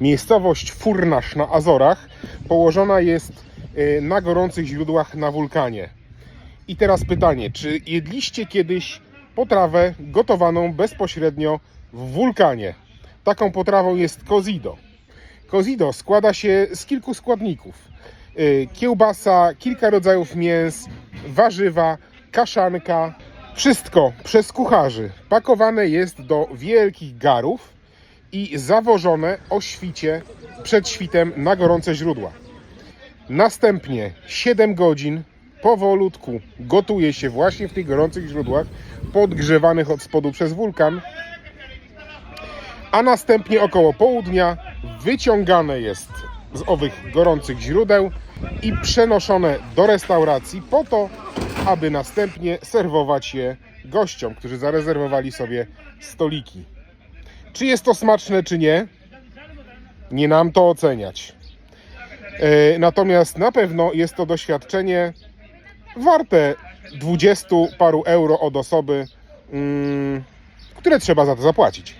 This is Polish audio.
Miejscowość Furnasz na Azorach położona jest e, na gorących źródłach na wulkanie. I teraz pytanie, czy jedliście kiedyś potrawę gotowaną bezpośrednio w wulkanie? Taką potrawą jest cozido. Cozido składa się z kilku składników. E, Kiełbasa, kilka rodzajów mięs, warzywa, kaszanka. Wszystko przez kucharzy pakowane jest do wielkich garów i zawożone o świcie przed świtem na gorące źródła. Następnie 7 godzin powolutku gotuje się właśnie w tych gorących źródłach, podgrzewanych od spodu przez wulkan, a następnie około południa wyciągane jest z owych gorących źródeł i przenoszone do restauracji po to, aby następnie serwować je gościom, którzy zarezerwowali sobie stoliki. Czy jest to smaczne, czy nie? Nie nam to oceniać. E, Natomiast na pewno jest to doświadczenie warte 20 paru euro od osoby, mm, które trzeba za to zapłacić.